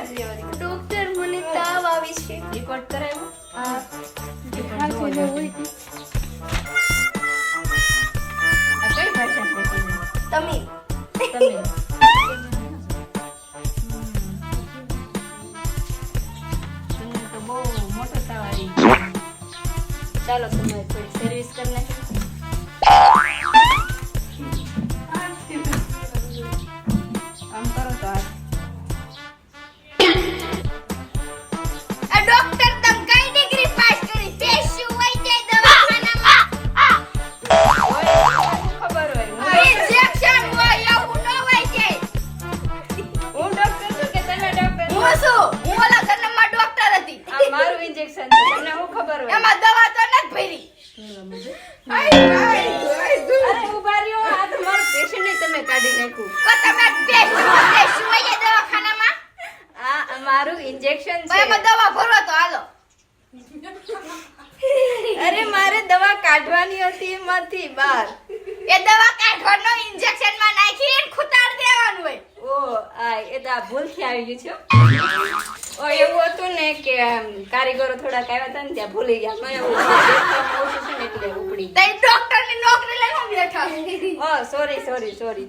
Doctor મને તાવ આવી છે રિપોર્ટ કરાવ્યો હા રિપોર્ટ જોવો આ કઈ ભાષા બોલતી તમે તમે તમને તો બહુ મોટો તાવ આવી ચાલો તમારે થોડી સર્વિસ કરી હું એમાં દવા તો નથી ભરી. અરે ઊભા રહ્યો. આ તો મારું પેશન્ટ ને તમે કાઢી નાખ્યું. તો તમે પેસ્ટ શું હોય દવાખાનામાં? આ અમારું ઇન્જેક્શન તો એમાં દવા ભરો તો હાલો. અરે મારે દવા કાઢવાની હતી એમાંથી બહાર. એ દવા કાઢવાનો ઇન્જેક્શનમાં નાખીને ખૂતાડ દેવાનું હોય. ઓ આ એ તો આ ભૂલથી આવી ગયું છે. એવું હતું ને કે કારીગરો થોડાક આવ્યા હતા ને ત્યાં ભૂલી ગયા. મને એવું ઓછું છે ને એટલે ઉપડી તઈ ડોક્ટરની નોકરી લેવા હું બેઠા. ઓ સોરી સોરી સોરી